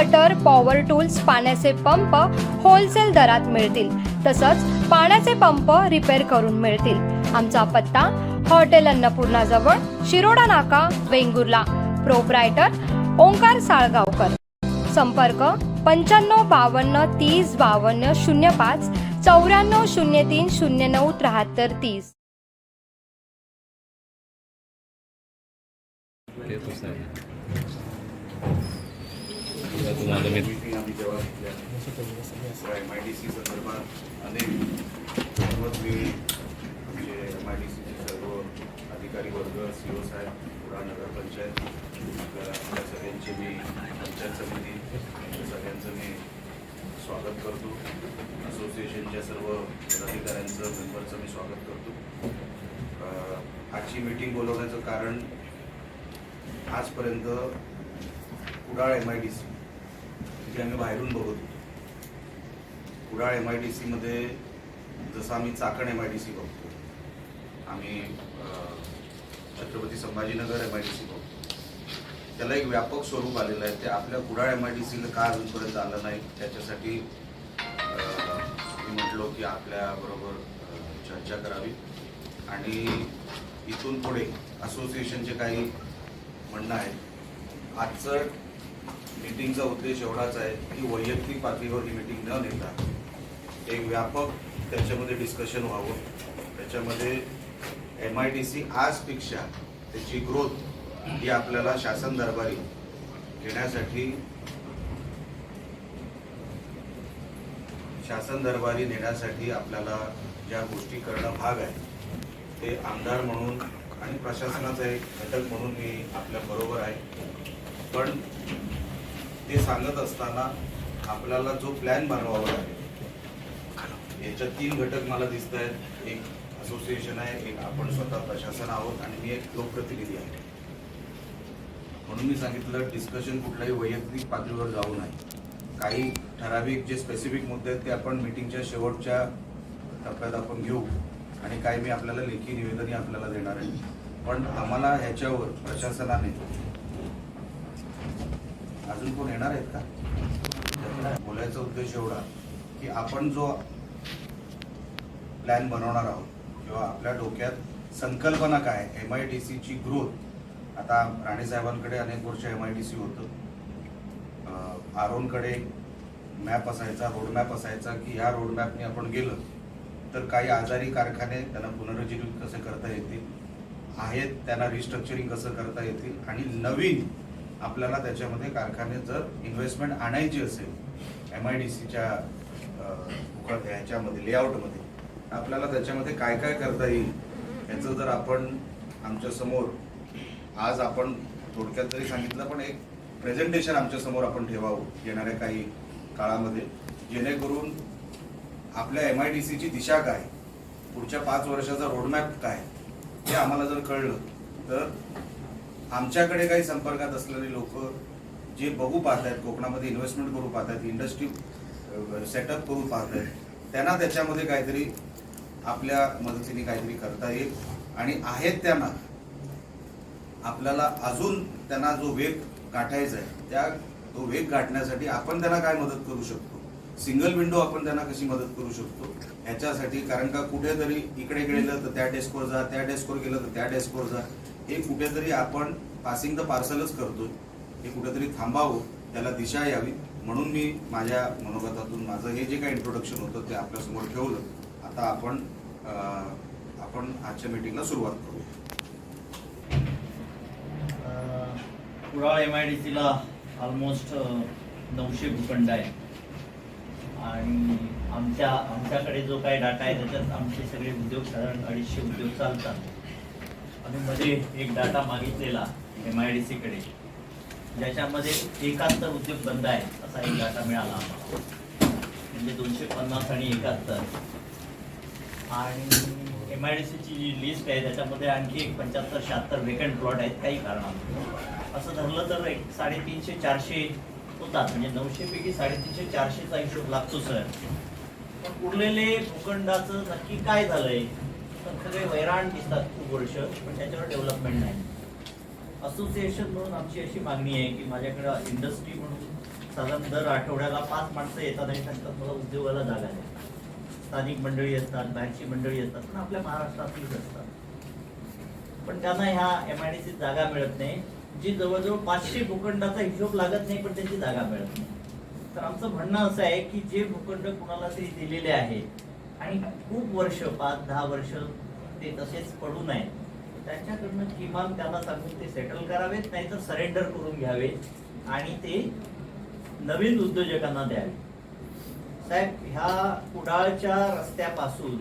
Cutter power tools पाण्याचे pump wholesale दरात मिळतील. तसंच पाण्याचे पंप रिपेअर करून मिळतील. आमचा पत्ता हॉटेल अन्नपूर्णा जवळ शिरोडा नाका वेंगुर्ला. प्रोप्रायटर ओंकार साळगावकर. संपर्क पंच्याण्णव बावन्न तीस बावन्न शून्य पाच चौऱ्याण्णव शून्य तीन शून्य नऊ त्र्याहत्तर तीस. आहे तुम्हाला मी आम्ही एम आय डी सी संदर्भात अनेक सर्वच वेळी एम आय डी सीचे सर्व अधिकारी वर्ग सी ओ साहेब पुरा नगरपंचायत आपल्या सगळ्यांचे मी पंचायत समिती सगळ्यांचं मी स्वागत करतो असोसिएशनच्या सर्व पदाधिकाऱ्यांचं मेंबरचं मी स्वागत करतो आजची मीटिंग बोलवण्याचं कारण आजपर्यंत Kudal M I D C जी आम्ही बाहेरून बघत होतो. कुडाळ एम आय डी सीमध्ये जसं आम्ही Chakan M I D C बघतो आम्ही Chhatrapati Sambhajinagar M I D C बघतो. त्याला एक व्यापक स्वरूप आलेलं आहे. ते आपल्या कुडाळ एम आय डी सीला का अजूनपर्यंत आलं नाही त्याच्यासाठी मी म्हटलो की आपल्याबरोबर चर्चा करावी. आणि इथून पुढे असोसिएशनचे काही म्हणणं आहे आजचं मीटिंगचा उद्देश एवढाच आहे की वैयक्तिक पातळीवर ही मीटिंग न नेता एक व्यापक त्याच्यामध्ये डिस्कशन व्हावं. त्याच्यामध्ये एम आय डी सी आजपेक्षा त्याची ग्रोथ ही आपल्याला शासन दरबारी घेण्यासाठी शासन दरबारी नेण्यासाठी आपल्याला ज्या गोष्टी करणं भाग आहे ते आमदार म्हणून आणि प्रशासनाचा एक घटक म्हणून मी आपल्या बरोबर आहे. पण ते सांगत असताना आपल्याला जो प्लॅन बनवावा लागेल. याच्यात तीन घटक मला दिसत आहेत. एक असोसिएशन आहे एक आपण स्वतः प्रशासन आहोत आणि मी एक लोकप्रतिनिधी आहे. म्हणून मी सांगितलं डिस्कशन कुठल्याही वैयक्तिक पातळीवर जाऊ नये. काही ठराविक जे स्पेसिफिक मुद्दे आहेत ते आपण मीटिंगच्या शेवटच्या टप्प्यात आपण घेऊ आणि काही मी आपल्याला लेखी निवेदनही आपल्याला देणार आहे. पण आम्हाला ह्याच्यावर प्रशासनाने अजून कोण येणार आहेत का? बोलायचा उद्देश एवढा की आपण जो प्लॅन बनवणार आहोत किंवा आपल्या डोक्यात संकल्पना काय एम आय डी सीची ग्रोथ आता राणे साहेबांकडे अनेक वर्ष एम आय डी सी होतं. आरोनकडे मॅप असायचा रोडमॅप असायचा की ह्या रोडमॅपने आपण गेलं तर काही आजारी कारखाने त्यांना पुनरुज्जीवित कसे करता येतील? आहेत त्यांना रिस्ट्रक्चरिंग कसं करता येतील? आणि नवीन आपल्याला त्याच्यामध्ये कारखाने जर इन्व्हेस्टमेंट आणायची असेल एम आय डी सीच्या ह्याच्यामध्ये लेआउटमध्ये आपल्याला त्याच्यामध्ये काय काय करता येईल याचं जर आपण आमच्यासमोर आज आपण थोडक्यात जरी सांगितलं पण एक प्रेझेंटेशन आमच्यासमोर आपण ठेवावं येणाऱ्या काही काळामध्ये जेणेकरून आपल्या एम आय डी सीची दिशा काय पुढच्या पाच वर्षाचा रोडमॅप काय हे आम्हाला जर कळलं तर आमच्याकडे काही संपर्कात असलेले लोक जे बघू पाहत आहेत कोकणामध्ये इन्व्हेस्टमेंट करू पाहत आहेत इंडस्ट्री सेटअप करू पाहत आहेत त्यांना त्याच्यामध्ये काहीतरी आपल्या मदतीने काहीतरी करता येईल. आणि आहेत त्यांना. आपल्याला अजून त्यांना जो वेग गाठायचा आहे त्या तो वेग गाठण्यासाठी आपण त्यांना काय मदत करू शकतो? सिंगल विंडो आपण त्यांना कशी मदत करू शकतो? ह्याच्यासाठी कारण का कुठेतरी इकडे गेलं तर त्या डेस्कवर जा त्या डेस्कवर गेलं तर त्या डेस्कवर जा. हे कुठेतरी आपण पासिंग द पार्सलच करतोय. हे कुठेतरी थांबावं त्याला दिशा यावी. म्हणून मी माझ्या मनोगतातून माझं हे जे काही इंट्रोडक्शन होतं ते आपल्यासमोर ठेवलं. आता आपण आपण आजच्या मीटिंगला सुरुवात करू कुडाळ एम आय डी सीला ऑलमोस्ट नऊशे भूखंड आहे. आणि आमच्या आमच्याकडे जो काही डाटा आहे त्याच्यात आमचे सगळे उद्योग साधारण अडीचशे उद्योग चालतात. आणि मध्ये एक डाटा मागितलेला एम आय डी सीकडे ज्याच्यामध्ये एकाहत्तर उद्योग बंद आहे असा एक डाटा मिळाला आम्हाला. म्हणजे दोनशे पन्नास आणि एकाहत्तर. आणि एम आय डी सीची जी लिस्ट आहे त्याच्यामध्ये आणखी एक पंच्याहत्तर शहात्तर वेकंट प्लॉट आहेत काही कारणामुळे. असं धरलं तर एक साडेतीनशे चारशे होतात. म्हणजे नऊशे पैकी साडेतीनशे चारशेचा हिशोब लागतो सर. पण उरलेले भूखंडाचं नक्की काय झालंय? सगळे वैराण दिसतात खूप वर्ष पण त्याच्यावर डेव्हलपमेंट नाही. असोसिएशन म्हणून आमची अशी मागणी आहे की माझ्याकडे इंडस्ट्री म्हणून साधारण दर आठवड्याला पाच माणसं येतात आणि सांगतात मला उद्योगाला जागा नाही स्थानिक मंडळी असतात बाहेरची मंडळी असतात पण आपल्या महाराष्ट्रातलीच असतात. पण त्यांना ह्या एम आय डी सी जागा मिळत नाही जी जवळजवळ पाचशे भूखंडाचा हिशोब लागत नाही पण त्यांची जागा मिळत नाही. तर आमचं म्हणणं असं आहे की जे भूखंड कुणाला तरी दिलेले आहेत आणि खूप वर्ष पाच दहा वर्ष ते तसेच पडू नये त्यांच्याकडनं किमान त्यांना सांगून ते सेटल करावेत नाहीतर सरेंडर करून घ्यावे आणि ते नवीन उद्योजकांना द्यावे. साहेब ह्या कुडाळच्या रस्त्यापासून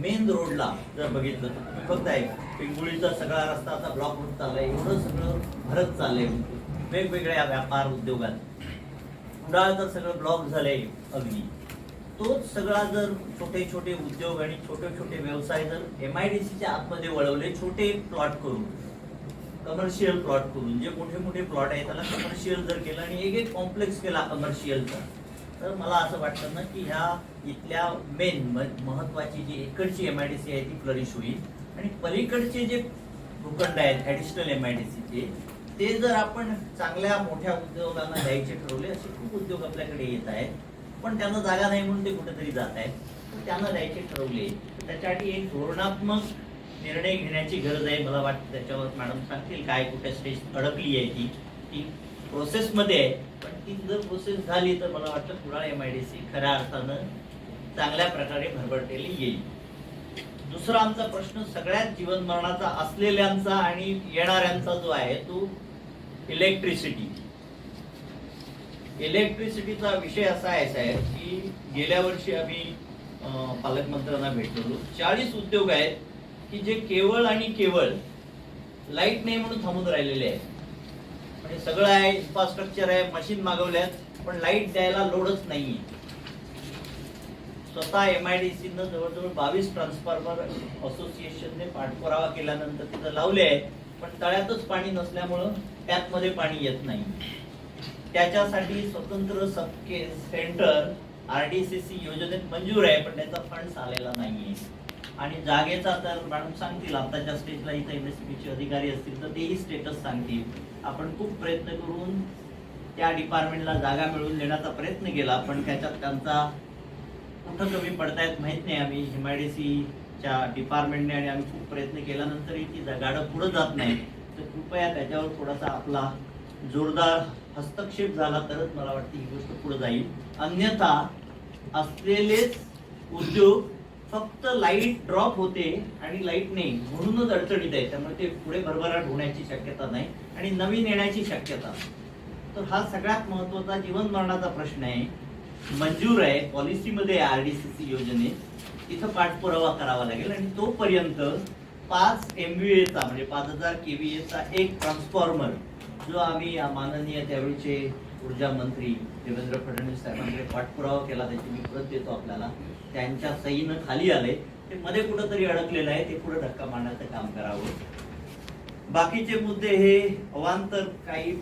मेन रोडला जर बघितलं तर फक्त आहे. पिंगुळीचा सगळा रस्ता आता ब्लॉक होत चाललाय एवढं सगळं भरत चाललंय. वेगवेगळ्या व्यापार उद्योगात. कुडाळ सगळं ब्लॉक झालंय अगदी. तोच सगळा जर छोटे छोटे उद्योग आणि छोटे छोटे व्यवसाय जर एम आय डी सीच्या आतमध्ये वळवले छोटे प्लॉट करून कमर्शियल प्लॉट करून जे मोठे मोठे प्लॉट आहे त्याला कमर्शियल जर केलं आणि एक एक कॉम्प्लेक्स केला कमर्शियलचा तर मला असं वाटतं ना की ह्या इथल्या मेन महत्वाची जी इकडची एम आय डी सी आहे ती फ्लरिश होईल. आणि पलीकडचे जे भूखंड आहेत ॲडिशनल एम आय डी सीचे ते जर आपण चांगल्या मोठ्या उद्योगांना द्यायचे ठरवले असे खूप उद्योग आपल्याकडे येत आहेत. पण त्यांना जागा नाही म्हणून ते कुठेतरी जात आहेत. त्यांना द्यायचे ठरवले. त्याच्यासाठी एक धोरणात्मक निर्णय घेण्याची गरज आहे. मला वाटतं त्याच्यावर मॅडम सांगतील काय कुठे स्टेज अडकली आहे ती. ती प्रोसेसमध्ये आहे. पण ती जर प्रोसेस झाली तर मला वाटतं Kudal M I D C खऱ्या अर्थानं चांगल्या प्रकारे भरभरटेली येईल. दुसरा आमचा प्रश्न सगळ्यात जीवन मरणाचा असलेल्यांचा आणि येणाऱ्यांचा जो आहे तो इलेक्ट्रिसिटी इलेक्ट्रिसिटीचा विषय असा आहे साहेब की गेल्या वर्षी आम्ही पालकमंत्र्यांना भेटलेलो चाळीस उद्योग आहेत की जे केवळ आणि केवळ लाइट नाही म्हणून थांबून राहिलेले आहेत. म्हणजे सगळं आहे इन्फ्रास्ट्रक्चर आहे मशीन मागवल्यात पण लाइट द्यायला लोडच नाहीये. स्वतः एम आय डी सीनं जवळजवळ बावीस ट्रान्सफॉर्मर असोसिएशनने पाठपुरावा केल्यानंतर तिथं लावले आहे पण तळ्यातच पाणी नसल्यामुळं त्यात मध्ये पाणी येत नाही. त्याच्यासाठी स्वतंत्र सबके सेंटर आरडीसीसी योजनेत मंजूर आहे पण त्याचा फंड आलेला नाहीये. आणि जागेचा तर मॅडम सांगतील आताच्या स्टेजला इथं एमएसपीचे अधिकारी असतील तर तेही स्टेटस सांगतील. आपण खूप प्रयत्न करून त्या डिपार्टमेंटला जागा मिळवून देण्याचा प्रयत्न केला पण त्याच्यात त्यांचा कुठं कमी पडतायत माहीत नाही. आम्ही हिमाडीसीच्या डिपार्टमेंटने आणि आम्ही खूप प्रयत्न केल्यानंतरही ती गाडं पुढं जात नाही. तर कृपया त्याच्यावर थोडासा आपला जोरदार हस्तक्षेप झाला तरच मला वाटतं ही गोष्ट पुढे जाईल. अन्यथा असलेलेच उद्योग फक्त लाइट ड्रॉप होते आणि लाइट नाही म्हणूनच अडचणीत आहे. त्यामुळे ते पुढे भरभराट होण्याची शक्यता नाही आणि नवीन येण्याची शक्यता. तर हा सगळ्यात महत्त्वाचा जीवन मरणाचा प्रश्न आहे. मंजूर आहे पॉलिसीमध्ये आर डी सी सी योजनेत. इथं पाठपुरावा करावा लागेल आणि तोपर्यंत पाच एम बी एचा म्हणजे पाच हजार के व्ही एचा एक ट्रान्सफॉर्मर जो आम्ही माननीय त्यावेळीचे ऊर्जा मंत्री देवेंद्र फडणवीस साहेबांकडे पाठपुरावा केला त्याची मी प्रत देतो आपल्याला. त्यांच्या सहीनं खाली आले. ते मध्ये कुठंतरी अडकलेलं आहे ते पुढे धक्का मारण्याचं काम करावं. बाकीचे मुद्दे हे अवांतर काही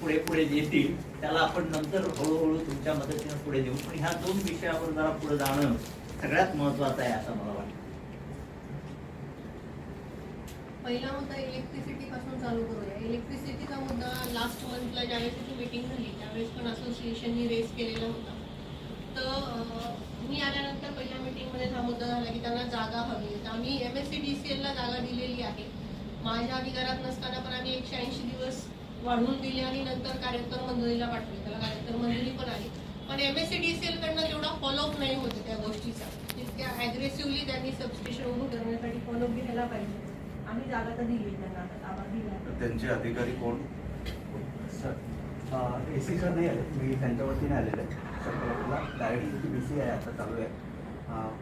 पुढे पुढे येतील. त्याला आपण नंतर हळूहळू तुमच्या मदतीनं पुढे देऊ पण ह्या दोन विषयावर जरा पुढे जाणं सगळ्यात महत्वाचं आहे असं मला वाटतं. पहिला मुद्दा इलेक्ट्रिसिटी पासून चालू करूया. इलेक्ट्रिसिटीचा मुद्दा लास्ट मंथला ज्यावेळेस तिची मीटिंग झाली त्यावेळेस पण असोसिएशननी रेस केलेला होता. तर मी आल्यानंतर पहिल्या मीटिंगमध्ये हा मुद्दा झाला की त्यांना जागा हवी आहे. तर आम्ही M S C D C एलला जागा दिलेली आहे. माझ्या अधिकारात नसताना पण आम्ही एकशे ऐंशी दिवस वाढवून दिले आणि नंतर कार्यक्रम मंजुरीला पाठवले. त्याला कार्यक्रम मंजुरी पण आली पण M S C D C एलकडनं तेवढा फॉलोअप नाही होतो त्या गोष्टीचा. तितक्या ॲग्रेसिव्हली त्यांनी सबस्टेशन उभं करण्यासाठी फॉलोअप घ्यायला पाहिजे. आम्ही जागा तर दिली त्यांना आता ताबा दिला तर त्यांचे अधिकारी कोण? सर ए सी सर नाही आले मी त्यांच्या वतीने आलेले आहे. सर मला डायरेक्टली बी सी आहे आता चालू आहे.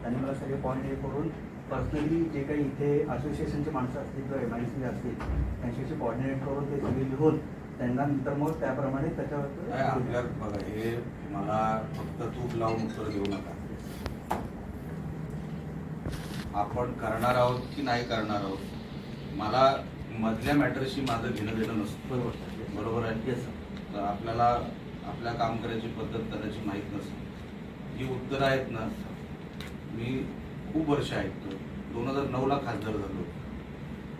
त्यांनी मला सगळे पॉईंट हे करून पर्सनली जे काही इथे असोसिएशनचे माणसं असतील किंवा एम आय सी असतील त्यांच्याशी कोऑर्डिनेट करून ते सगळे लिहून त्यांना नंतर मग त्याप्रमाणे त्याच्यावर बघा हे मला फक्त तूप लावून उत्तर देऊ नका. आपण करणार आहोत की नाही करणार आहोत? मला मधल्या मॅटरशी माझं घेणं देणं नसतं. बरोबर. बरोबर आहे. तर आपल्याला आपल्या काम करायची पद्धत करायची माहीत नसते. ही उत्तरं आहेत ना मी खूप वर्ष ऐकतो दोन हजार नऊला खासदार झालो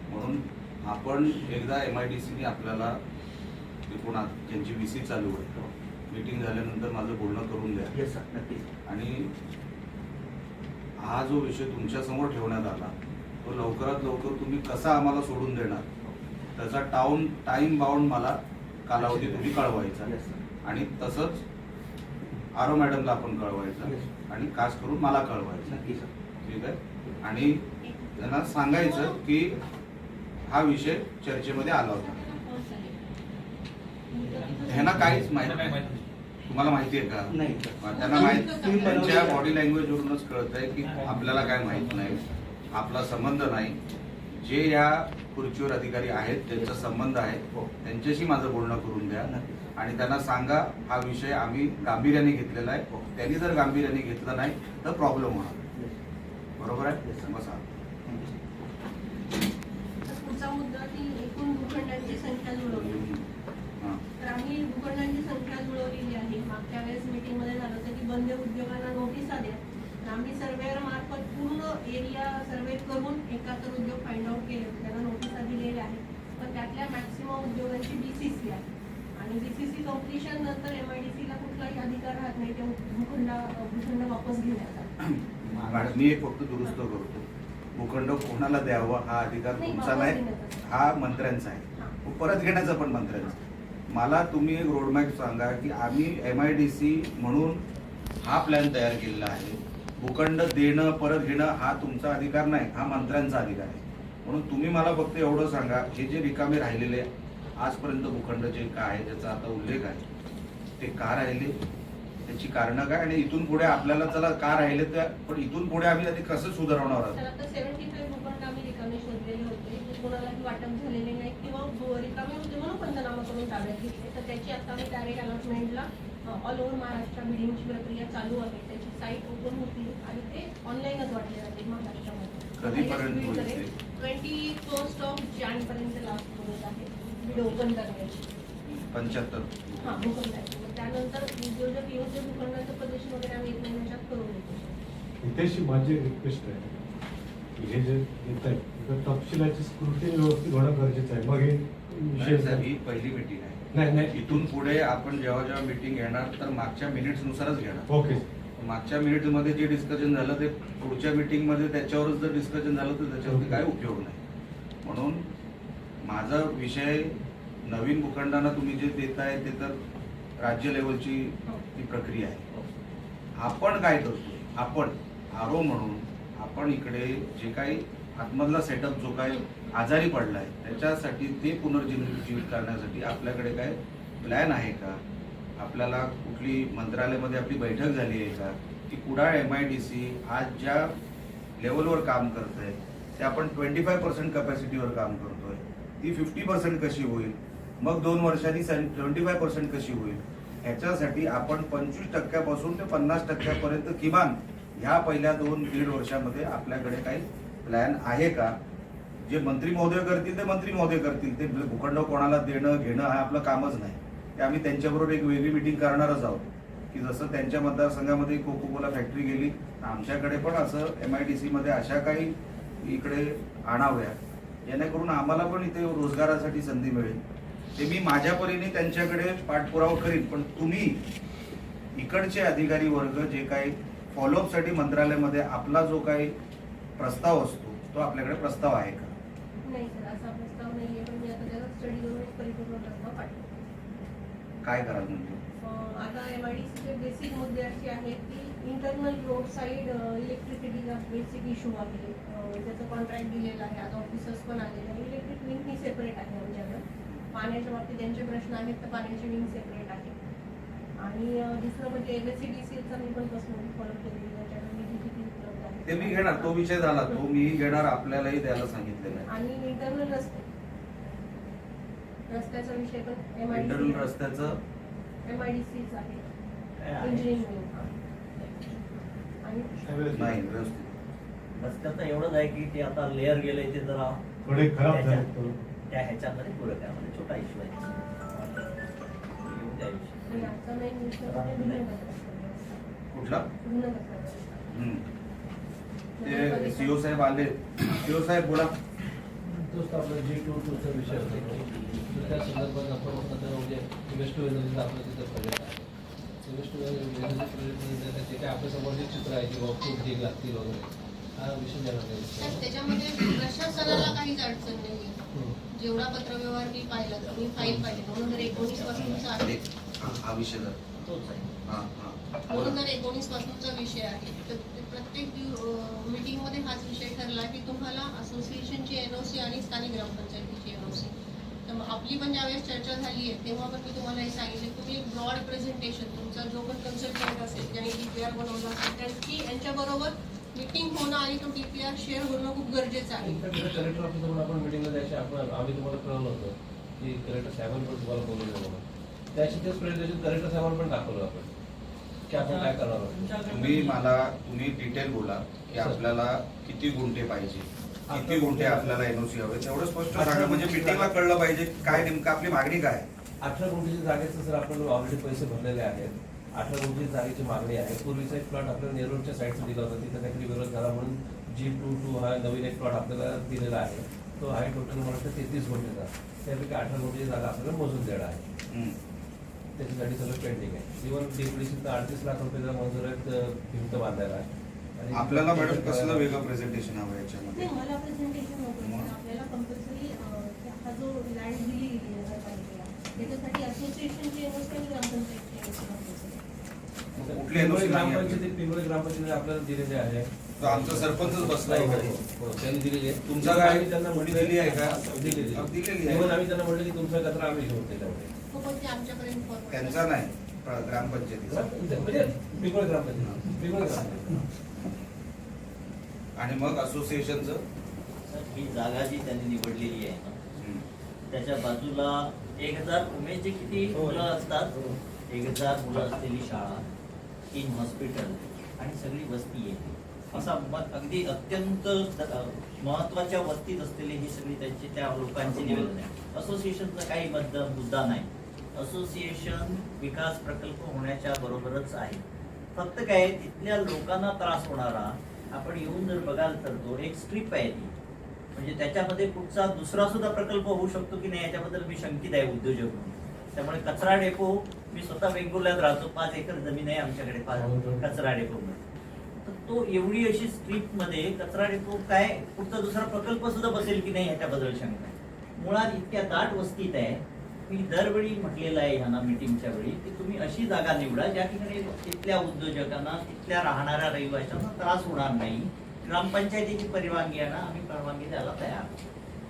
म्हणून आपण एकदा एम आय डी सीने आपल्याला एकूण आ- ज्यांची व्ही सी चालू आहे मीटिंग झाल्यानंतर माझं बोलणं करून द्या. आणि हा जो विषय तुमच्यासमोर ठेवण्यात आला तो लवकरात लवकर तुम्ही कसा आम्हाला सोडून देणार? त्याचा टाऊन टाइम बाउंड मला कालावधी तुम्ही कळवायचा. आणि तसंच आरो मॅडमला आपण कळवायचं. आणि खास करून मला कळवायचं. नक्की सर ठीक आहे? आणि त्यांना सांगायचं की हा विषय चर्चेमध्ये आला होता. ह्यांना काहीच माहीत नाही. तुम्हाला माहिती आहे का? नाही त्यांना माहीत त्यांच्या. बॉडी लँग्वेज वरूनच कळत आहे की आपल्याला काय माहीत नाही. आपला संबंध नाही. जे या खुर्चीवर अधिकारी आहेत त्यांचा संबंध आहे हो. त्यांच्याशी माझं बोलणं करून द्या. आणि त्यांना सांगा हा विषय आम्ही गांभीर्याने घेतलेला आहे. हो. त्यांनी जर गांभीर्याने घेतला नाही तर प्रॉब्लेम होणार. बरोबर आहे. बसा. पुढचा मुद्दा की एकूण भूखंडांची संख्या जुळवली. हां. तर आम्ही भूखंडांची संख्या जुळवलेली आहे. मागच्या वेळेस मीटिंगमध्ये झालं होतं की बंद उद्योगांना नोटिसा द्या आम्ही सर्वेअर मार्फत पूर्ण एरिया सर्वे करून एकाहत्तर उद्योग फाइंड आउट केले. त्यांना नोटिसा दिलेल्या आहेत. पण त्यातल्या मॅक्सिमम उद्योगांची बीसीसी आहे. आणि बीसीसी कम्प्लिशन नंतर एम आय डी सीला कुठलाही अधिकार राहत नाही. ते भूखंड भूखंड वापस घेण्याचा मी एक फक्त दुरुस्त करतो. भूखंड कोणाला द्यावा हा अधिकार तुमचा नाही. हा मंत्र्यांचा आहे. परत घेण्याचा पण मंत्र्यांचा मला तुम्ही एक रोडमॅप सांगा की आम्ही एम आय डी सी म्हणून हा प्लॅन तयार केलेला आहे. भूखंड देणं परत घेणं हा तुमचा अधिकार नाही हा मंत्र्यांचा अधिकार आहे. म्हणून तुम्ही मला फक्त एवढं सांगा हे जे रिकामे राहिलेले आजपर्यंत भूखंड जे काय आहे त्याचा आता उल्लेख आहे ते का राहिले? त्याची कारणं काय? आणि इथून पुढे आपल्याला चला का राहिले त्या पण इथून पुढे आम्ही ते कसं सुधारवणार आहोत? ऑल ओव्हर महाराष्ट्र बिडिंगची प्रक्रिया चालू आहे. साईट ओपन होती आणि ते ऑनलाईनच वाटले जाते महाराष्ट्रामध्ये? ट्वेंटी फर्स्ट ऑफ पर्यंत लास्ट मुदत आहे. बिड ओपन करण्याची. पंच्याहत्तर. हा भूखंडाची मग त्यानंतर उद्योजक ते भूखंडाचं प्रदर्शन वगैरे आम्ही एक महिन्याच्यात करून देतो. इथेशी माझी रिक्वेस्ट आहे. हे जे येत आहे तपशिलाची स्क्रुटी व्यवस्थित होणं गरजेचं आहे. मग हे विषय ही पहिली मीटिंग आहे. नाही नाही. इथून पुढे आपण जेव्हा जेव्हा मीटिंग घेणार तर मागच्या मिनिट्स नुसारच घेणार. ओके. मागच्या मिनिटमध्ये जे डिस्कशन झालं ते पुढच्या मिटिंगमध्ये त्याच्यावरच जर डिस्कशन झालं तर त्याच्यावरती काय उपयोग नाही. म्हणून माझा विषय नवीन भूखंडांना तुम्ही जे देत आहे ते तर राज्य लेवलची ती प्रक्रिया आहे. आपण काय करतो आपण आरो म्हणून आपण इकडे जे काही आतमधला सेटअप जो काही आजारी पडला आहे त्याच्यासाठी ते पुनर्जीवित करण्यासाठी आपल्याकडे काय प्लॅन आहे का? आपल्याला कुठली मंत्रालयामध्ये आपली बैठक झाली आहे का? की Kudal M I D C आज ज्या लेवलवर काम करत आहे ते आपण ट्वेंटी फाय पर्सेंट कपॅसिटीवर काम करतोय. ती फिफ्टी पर्सेंट कशी होईल? मग दोन वर्षांनी ट्वेंटी फाय पर्सेंट कशी होईल? ह्याच्यासाठी आपण पंचवीस टक्क्यापासून ते पन्नास टक्क्यापर्यंत किमान ह्या पहिल्या दोन दीड वर्षामध्ये आपल्याकडे काही प्लॅन आहे का? जे मंत्री महोदय करतील ते मंत्री महोदय करतील. ते भूखंड कोणाला देणं घेणं हा आपलं कामच नाही. ते आम्ही त्यांच्याबरोबर एक वेगळी मिटिंग करणारच आहोत. की जसं त्यांच्या मतदारसंघामध्ये कोको कोला फॅक्टरी गेली आमच्याकडे पण असं एम आय डी सीमध्ये अशा काही इकडे आणाव्या. जेणेकरून आम्हाला पण इथे रोजगारासाठी संधी मिळेल. ते मी माझ्या परीने त्यांच्याकडे पाठपुरावा करीन पण तुम्ही इकडचे अधिकारी वर्ग जे काही फॉलोअपसाठी मंत्रालयामध्ये आपला जो काही प्रस्ताव असतो तो आपल्याकडे प्रस्ताव आहे का? नाही सर असा प्रस्ताव नाहीये. पण मी आता त्याचा स्टडी करून परिपूर्ण प्रस्ताव पाठवतो. काय कराल म्हणजे आता एम आय डी सीचे बेसिक मुद्दे असे आहेत की इंटरनल रोड साईड इलेक्ट्रिसिटीचा बेसिक इश्यू आहे. त्याचं कॉन्ट्रॅक्ट दिलेलं आहे आता ऑफिसर्स पण आलेले आहे इलेक्ट्रिक विंग ही सेपरेट आहे आमच्याकडे. पाण्याच्या बाबतीत त्यांचे प्रश्न आहेत तर पाण्याची विंग सेपरेट आहे. आणि दुसरं म्हणजे एल एस सी डी सीचा मी पण पर्सनली फॉलो केलेली त्याच्याकडे निधी किती उपलब्ध आहे. ते मी घेणार तो विषय झाला तो मी घेणार आपल्यालाही द्यायला सांगितलेला आहे. आणि इंटरनल रस्ते. रस्त्याचा विषय पण एम आय इंटरनल रस्त्याचं. आहे. इंजिनिअरिंग आणि नाही व्यवस्थित. रस्त्याचं एवढंच आहे की ते आता लेअर गेले ते जरा थोडे खराब झाले त्या ह्याच्यामध्ये पूरक आहे म्हणजे छोटा इश्यू आहे. येऊ द्या issue. आणि आजचा मेन विषय म्हणजे. कुठला. हम्म. ते सीओ साहेब आले. सीओ साहेब बोला. तोच तर आपला जी टू टूचा विषय होता. तर त्या संदर्भात आपण आता म्हणजे इन्व्हेस्ट एनर्जीचं आपलं तिथं प्रोजेक्ट आहे. इन्व्हेस्ट एनर्जी प्रोजेक्टमध्ये जे काय आपल्यासमोर जे चित्र आहे की बाबा खूप ढीग लागतील वगैरे हा विषय देणार तर नाही त्याच्यामध्ये प्रशासनाला काहीच अडचण नाही. जेवढा पत्रव्यवहार मी पाहिला तर मी फाईल पाहिली. दोन हजार एकोणीस पासूनचा आहे. हा हा विषय जर तोच आहे. दोन. हजार एकोणीस पासूनचा विषय आहे. तर ते प्रत्येक मीटिंगमध्ये हाच विषय ठरला की तुम्हाला असोसिएशनची एनओसी आणि स्थानिक मग आपली पण ज्यावेळेस चर्चा झाली आहे तेव्हा पण मी तुम्हाला हे सांगितलं तुम्ही एक ब्रॉड प्रेझेंटेशन तुमचा जो पण कन्सल्टंट असेल ज्याने डीपीआर बनवला असेल त्यांची यांच्याबरोबर मीटिंग होणं आणि तो डीपीआर शेअर होणं खूप गरजेचं आहे. कलेक्टर ऑफिसमध्ये आपण मिटिंगला जायचे आपण आम्ही तुम्हाला कळवलं होतं की कलेक्टर साहेबांनी पण तुम्हाला बोलवलं म्हणून. त्याची तेच प्रेझेंटेशन कलेक्टर साहेबांना पण दाखवलं आपण की आपण काय करणार तुम्ही मला तुम्ही डिटेल बोला की आपल्याला किती गुंठे पाहिजे. किती गुंठे आपल्याला एनओसी हवे तेवढं स्पष्ट सांगा. म्हणजे मिटिंगला कळलं पाहिजे काय नेमकं आपली मागणी काय आहे. अठरा गुंठीच्या जागेचं जर आपण ऑलरेडी पैसे भरलेले आहेत अठरा गुंठी जागेची मागणी आहे. पूर्वीचा एक प्लॉट आपल्याला नेरूरच्या साईडचा दिला होता तिथं काहीतरी विरोध झाला म्हणून जी टू टू हा नवीन एक प्लॉट आपल्याला दिलेला आहे. तो आहे टोटल मला तेहतीस गुंठेचा त्यापैकी अठरा गुंठीची जागा आपल्याला मोजून देणं आहे. त्याच्यासाठी सगळं पेंडिंग आहे. इव्हन डीपीडीसी तर अडतीस लाख रुपये मंजूर आहेत भिंत बांधायला. आणि आपल्याला मॅडम कसलं वेगळं प्रेझेंटेशन हवं याच्यामध्ये नाही मला प्रेझेंटेशन नको मग? आपल्याला कंपल्सरी हा जो लँड दिली गेली नगरपालिकेला त्याच्यासाठी असोसिएशनची एनओसी आणि ग्रामपंचायतची एनओसी कंपल्सरी कुठली पिंपरी NOC नाही आपली? ग्रामपंचायतीत पिंपरी ग्रामपंचायतीने आपल्याला दिलेले आहे तो आमचा सरपंचच बसलाय हो, इकडे. हो, हो, त्यांनी दिलेली आहे तुमचा काय? आम्ही त्यांना आहे का? दिलेली हा, दिलेली आहे. Even आम्ही त्यांना म्हटलं की तुमचा कचरा आम्ही घेऊन त्याच्यामध्ये हो पण ते आमच्यापर्यंत forward त्यांचा नाही प्र- ग्रामपंचायतीचा म्हणजे पिंपरी ग्रामपंचायत पिंपरी ग्रामपंचायत आणि मग असोसिएशनचं ही जागा जी त्यांनी निवडलेली आहे ना. त्याच्या बाजूला एक हजार उमेदचे किती हो. मुलं असतात? एक हजार मुलं असलेली शाळा तीन हॉस्पिटल आणि सगळी वस्ती आहे. असा अगदी अत्यंत महत्त्वाच्या वस्तीत असलेली ही सगळी त्यांची त्या लोकांची निवेदन आहे. असोसिएशनचा काही मुद्दा मुद्दा नाही. असोसिएशन विकास प्रकल्प होण्याच्या बरोबरच आहे. फक्त काय आहे, तिथल्या लोकांना त्रास होणारा आपण येऊन जर बघाल तर तो एक स्ट्रीप आहे ती. म्हणजे त्याच्यामध्ये कुठचा दुसरा सुद्धा प्रकल्प होऊ शकतो की नाही याच्याबद्दल मी शंकित आहे उद्योजक म्हणून. त्यामुळे कचरा डेपो मी स्वतः वेंगुर्ल्यात राहतो. पाच एकर जमीन आहे आमच्याकडे पाच कचरा डेपो तर तो एवढी अशी स्ट्रीपमध्ये कचरा डेपो काय कुठचा दुसरा प्रकल्प सुद्धा बसेल की नाही याच्याबद्दल शंका आहे. मुळात इतक्या दाट वस्तीत आहे मी दरवेळी म्हटलेलं आहे ह्यांना मिटिंगच्या वेळी की तुम्ही अशी जागा निवडा ज्या ठिकाणी तिथल्या उद्योजकांना तिथल्या राहणाऱ्या रहिवाशांना त्रास होणार नाही. ग्रामपंचायतीची परवानगी आहे ना आम्ही परवानगी द्यायला तयार.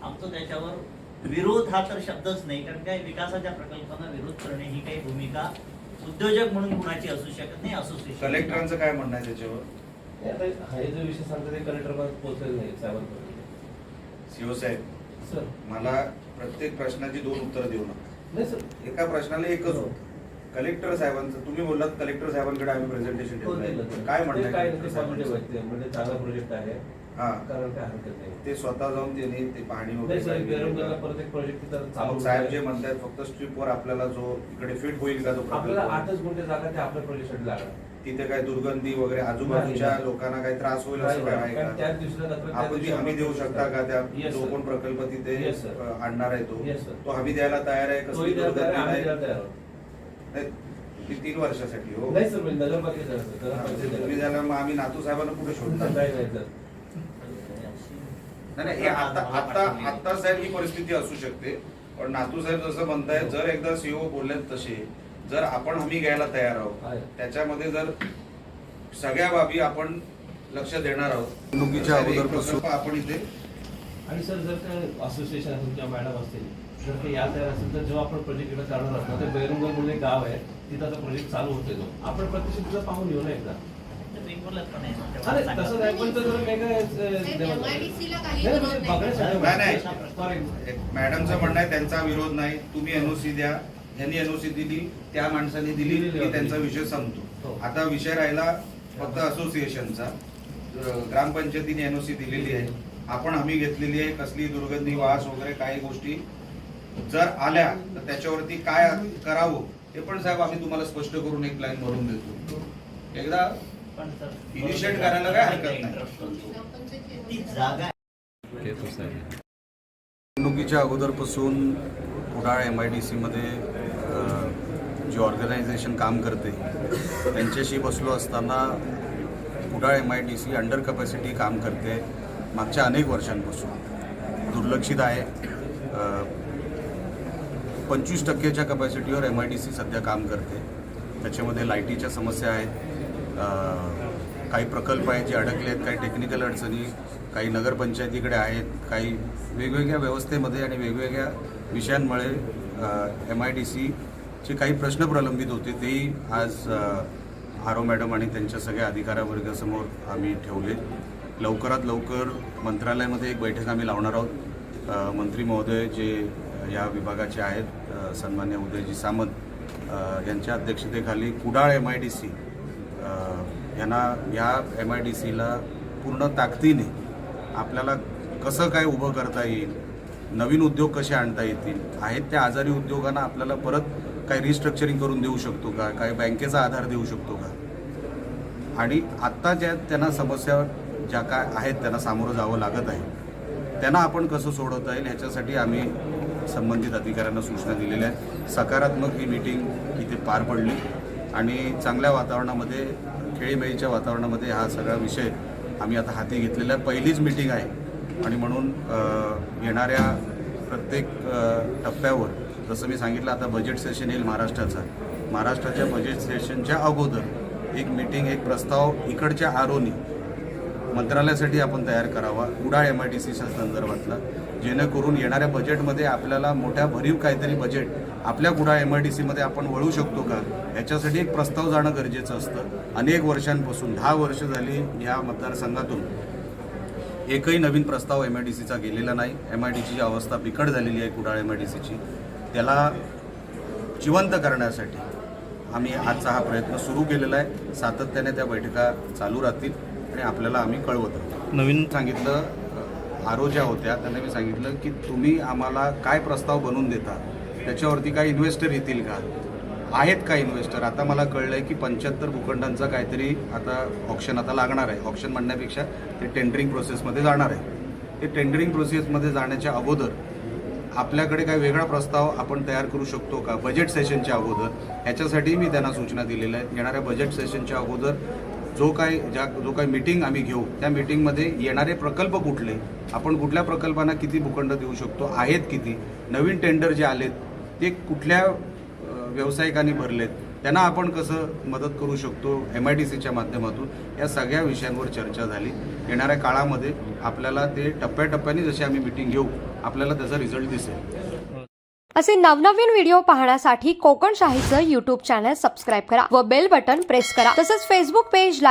आमचं त्याच्यावर विरोध हा तर शब्दच नाही कारण काय विकासाच्या प्रकल्पांना विरोध करणे ही काही भूमिका उद्योजक म्हणून कुणाची असू शकत नाही असोसिएशन कलेक्टरांचं काय म्हणणं आहे त्याच्यावर? हे आता हे जो विषय सांगतो ते कलेक्टरपर्यंत पोहोचलेलं नाही साहेबांपर्यंत सीओ साहेब सर. मला प्रत्येक प्रश्नाची दोन उत्तरं देऊ नका. नाही सर एका प्रश्नाला एकच उत्तर कलेक्टर साहेबांचं तुम्ही बोललात कलेक्टर साहेबांकडे आम्ही प्रेझेंटेशन हो, दिलं. ठेवलं काय ते काय आहे ते. म्हणजे चांगला प्रोजेक्ट आहे. हा. कारण काय हरकत नाही. ते स्वतः जाऊन त्यांनी ते पाणी नाही वगैरे परत एक प्रोजेक्ट तिथं चालू साहेब. जे म्हणतात फक्त स्ट्रीपवर आपल्याला जो इकडे फिट होईल का तो आपल्याला आठच गुंठे जागा ते आपल्या प्रोजेक्टसाठी लागणार. तिथे काय दुर्गंधी वगैरे आजूबाजूच्या. लोकांना काही त्रास होईल असं काय आहे का त्याच आपण ती हमी देऊ शकता का? त्या जो. कोण प्रकल्प तिथे आणणार आहे तो. तो हमी द्यायला तयार आहे कसली दुर्गंधी नाही. तीन वर्षासाठी हो. नाही सर म्हणजे तुम्ही द्यायला. मग आम्ही नातू साहेबांना कुठे शोधणार? नाही नाही सर नाही नाही हे आता आता आता साहेब ही परिस्थिती असू शकते. पण नातू साहेब जसं म्हणताय जर एकदा सीओ बोलले तसे जर आपण हमी घ्यायला तयार आहोत आहे. त्याच्यामध्ये जर सगळ्या बाबी आपण लक्ष देणार आहोत निवडणुकीच्या आपण इथे आणि सर जर काय असोसिएशन असेल किंवा मॅडम असतील जर काही या तयार असेल तर जेव्हा आपण प्रोजेक्ट इकडे आहोत ना, ते बैरुंगल म्हणून एक गाव आहे तिथं आता प्रोजेक्ट चालू होते तो. आपण प्रत्यक्ष तिथं पाहून येऊ ना एकदा. तसं नाही पण तर काय मॅडमचं म्हणणं आहे त्यांचा विरोध नाही. तुम्ही एनओसी द्या. यांनी एनओसी दिली त्या माणसाने दिली की त्यांचा. विषय संपतो हो. आता विषय राहिला फक्त असोसिएशनचा ग्रामपंचायतीने एनओसी दिलेली आहे आपण हमी घेतलेली आहे कसली दुर्गंधी वास वगैरे काही गोष्टी जर आल्या तर त्याच्यावरती काय करावं हे पण साहेब आम्ही तुम्हाला स्पष्ट करून एक प्लॅन बनवून देतो एकदा पण सर Initiate करायला काय हरकत नाही. निवडणुकीच्या अगोदरपासून कुडाळ एम आय डी सीमध्ये जी ऑर्गनायझेशन काम करते त्यांच्याशी बसलो असताना Kudal M I D C under capacity काम करते मागच्या अनेक वर्षांपासून. दुर्लक्षित आहे. पंचवीस टक्क्याच्या कपॅसिटीवर एम आय डी सी सध्या काम करते. त्याच्यामध्ये लाईटीच्या समस्या आहेत. काही प्रकल्प आहेत जे अडकले आहेत काही टेक्निकल अडचणी काही नगरपंचायतीकडे आहेत काही वेगवेगळ्या व्यवस्थेमध्ये आणि वेगवेगळ्या विषयांमुळे एम आय डी सी जे काही प्रश्न प्रलंबित होते तेही आज आरो मॅडम आणि त्यांच्या सगळ्या अधिकाऱ्यावर्गासमोर आम्ही ठेवले. लवकरात लवकर मंत्रालयामध्ये एक बैठक आम्ही लावणार आहोत. मंत्री महोदय जे या विभागाचे आहेत सन्मान्य उदयजी सामंत यांच्या अध्यक्षतेखाली Kudal M I D C यांना या एम आय डी सीला पूर्ण ताकदीने आपल्याला कसं काय उभं करता येईल नवीन उद्योग कसे आणता येतील आहेत त्या आजारी उद्योगांना आपल्याला परत काही रिस्ट्रक्चरिंग करून देऊ शकतो का? काही बँकेचा आधार देऊ शकतो का? आणि आत्ता ज्या त्यांना समस्या ज्या काय आहेत त्यांना सामोरं जावं लागत आहे त्यांना आपण कसं सोडवता येईल ह्याच्यासाठी आम्ही संबंधित अधिकाऱ्यांना सूचना दिलेल्या आहेत. सकारात्मक ही मीटिंग इथे पार पडली आणि चांगल्या वातावरणामध्ये खेळीमेळीच्या वातावरणामध्ये हा सगळा विषय आम्ही आता हाती घेतलेला आहे. पहिलीच मीटिंग आहे आणि म्हणून येणाऱ्या प्रत्येक टप्प्यावर जसं मी सांगितलं आता बजेट सेशन येईल महाराष्ट्राचं. महाराष्ट्राच्या बजेट सेशनच्या अगोदर एक मीटिंग एक प्रस्ताव इकडच्या आरोनी मंत्रालयासाठी आपण तयार करावा कुडाळ एम आय डी सीच्या संदर्भातला. जेणेकरून येणाऱ्या बजेटमध्ये आपल्याला मोठ्या भरीव काहीतरी बजेट आपल्या कुडाळ एम आय डी सीमध्ये आपण वळू शकतो का? याच्यासाठी एक प्रस्ताव जाणं गरजेचं असतं. अनेक वर्षांपासून दहा वर्ष झाली ह्या मतदारसंघातून. एकही नवीन प्रस्ताव एम आय डी सीचा गेलेला नाही. एम आय डी सीची अवस्था बिकट झालेली आहे कुडाळ एम आय डी सीची त्याला जिवंत करण्यासाठी आम्ही आजचा हा प्रयत्न सुरू केलेला आहे. सातत्याने त्या बैठका चालू राहतील आणि आपल्याला आम्ही कळवत नवीन सांगितलं आरो ज्या होत्या त्यांना मी सांगितलं की तुम्ही आम्हाला काय प्रस्ताव बनवून देता त्याच्यावरती काय इन्व्हेस्टर येतील का? आहेत का इन्व्हेस्टर आता मला कळलं आहे की पंच्याहत्तर भूखंडांचा काहीतरी आता ऑप्शन आता लागणार आहे. ऑप्शन म्हणण्यापेक्षा ते टेंडरिंग प्रोसेसमध्ये जाणार आहे. ते टेंडरिंग प्रोसेसमध्ये जाण्याच्या अगोदर आपल्याकडे काही वेगळा प्रस्ताव आपण तयार करू शकतो का? बजेट सेशनच्या अगोदर. ह्याच्यासाठी मी त्यांना सूचना दिलेल्या आहेत. येणाऱ्या बजेट सेशनच्या अगोदर जो काय ज्या जो काही मीटिंग आम्ही घेऊ त्या मीटिंगमध्ये येणारे प्रकल्प कुठले? आपण कुठल्या प्रकल्पांना किती भूखंड देऊ शकतो? आहेत किती? नवीन टेंडर जे आलेत ते कुठल्या व्यावसायिकांनी भरलेत? त्यांना आपण कसं मदत करू शकतो? एम आय डी सीच्या माध्यमातून या सगळ्या विषयांवर चर्चा झाली. येणाऱ्या काळामध्ये आपल्याला ते टप्प्याटप्प्याने जशी आम्ही मिटिंग घेऊ आपल्याला त्याचा रिझल्ट दिसेल. असे नवनवीन व्हिडिओ पाहण्यासाठी कोकण शाहीचं युट्यूब चॅनल सबस्क्राईब करा व बेल बटन प्रेस करा. तसंच फेसबुक पेज